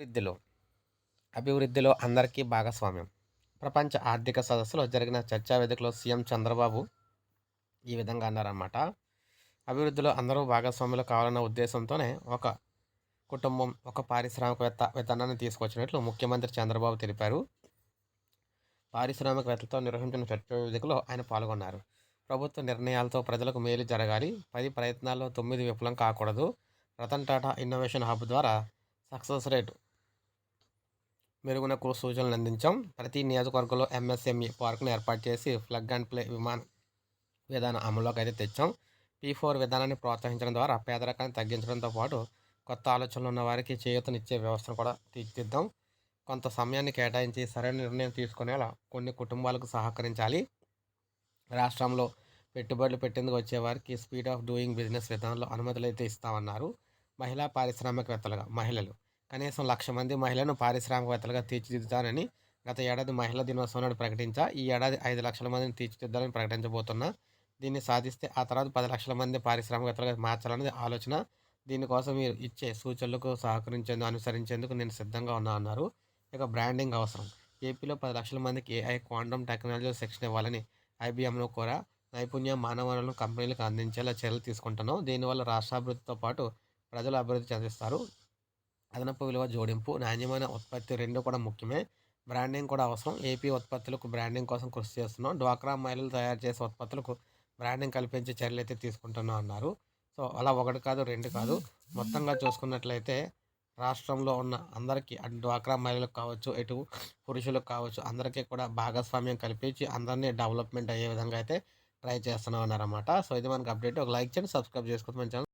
అభివృద్ధిలో అభివృద్ధిలో అందరికీ భాగస్వామ్యం. ప్రపంచ ఆర్థిక సదస్సులో జరిగిన చర్చా వేదికలో సీఎం చంద్రబాబు ఈ విధంగా అన్నారన్నమాట. అభివృద్ధిలో అందరూ భాగస్వాములు కావాలన్న ఉద్దేశంతోనే ఒక కుటుంబం ఒక పారిశ్రామికవేత్త విధానాన్ని తీసుకొచ్చినట్లు ముఖ్యమంత్రి చంద్రబాబు తెలిపారు. పారిశ్రామికవేత్తలతో నిర్వహించిన చర్చా వేదికలో ఆయన పాల్గొన్నారు. ప్రభుత్వ నిర్ణయాలతో ప్రజలకు మేలు జరగాలి పది ప్రయత్నాల్లో తొమ్మిది విఫలం కాకూడదు. రతన్ టాటా ఇన్నోవేషన్ హబ్ ద్వారా సక్సెస్ రేటు మెరుగునకు సూచనలు అందించాం. ప్రతి నియోజకవర్గంలో ఎంఎస్ఎంఈ పార్కును ఏర్పాటు చేసి ప్లగ్ అండ్ ప్లే విమాన విధానం అమల్లోకి అయితే తెచ్చాం. పీ ఫోర్ విధానాన్ని ప్రోత్సహించడం ద్వారా పేదరికాన్ని తగ్గించడంతో పాటు కొత్త ఆలోచనలు ఉన్న వారికి చేయూతనిచ్చే వ్యవస్థను కూడా తీర్చిద్దాం కొంత సమయాన్ని కేటాయించి సరైన నిర్ణయం తీసుకునేలా కొన్ని కుటుంబాలకు సహకరించాలి. రాష్ట్రంలో పెట్టుబడులు పెట్టేందుకు వచ్చేవారికి స్పీడ్ ఆఫ్ డూయింగ్ బిజినెస్ విధానంలో అనుమతులు అయితే ఇస్తామన్నారు. మహిళా పారిశ్రామికవేత్తలుగా మహిళలు కనీసం లక్ష మంది మహిళలను పారిశ్రామికవేత్తలుగా తీర్చిదిద్దుతానని గత ఏడాది మహిళా దినోత్సవం నాడు ప్రకటించా. ఈ ఏడాది ఐదు లక్షల మందిని తీర్చిదిద్దాలని ప్రకటించబోతున్నా. దీన్ని సాధిస్తే ఆ తర్వాత పది లక్షల మంది పారిశ్రామికవేత్తలుగా మార్చాలనేది ఆలోచన. దీనికోసం మీరు ఇచ్చే సూచనలకు సహకరించేందుకు అనుసరించేందుకు నేను సిద్ధంగా ఉన్నా అన్నారు. ఇక బ్రాండింగ్ అవసరం. ఏపీలో పది లక్షల మందికి ఏఐ క్వాంటమ్ టెక్నాలజీ శిక్షణ ఇవ్వాలని ఐబీఎంలో కూడా నైపుణ్య మానవ వనరులను కంపెనీలకు అందించేలా చర్యలు తీసుకుంటున్నాం. దీనివల్ల రాష్ట్రాభివృద్ధితో పాటు ప్రజలు అభివృద్ధి చెందిస్తారు. అదనపు విలువ జోడింపు నాణ్యమైన ఉత్పత్తి రెండు కూడా ముఖ్యమే. బ్రాండింగ్ కూడా అవసరం. ఏపీ ఉత్పత్తులకు బ్రాండింగ్ కోసం కృషి చేస్తున్నాం. డ్వాక్రా మహిళలు తయారు చేసే ఉత్పత్తులకు బ్రాండింగ్ కల్పించే చర్యలు అయితే తీసుకుంటున్నాం అన్నారు. సో అలా ఒకటి కాదు రెండు కాదు. మొత్తంగా చూసుకున్నట్లయితే రాష్ట్రంలో ఉన్న అందరికీ అటు డ్వాక్రా మహిళలకు కావచ్చు ఇటు పురుషులకు కావచ్చు అందరికీ కూడా భాగస్వామ్యం కల్పించి అందరినీ డెవలప్మెంట్ అయ్యే విధంగా అయితే ట్రై చేస్తున్నాం అన్నారన్నమాట. సో ఇది మనకి అప్డేట్. ఒక లైక్ చేయండి సబ్స్క్రైబ్ చేసుకోవచ్చు మన ఛానల్.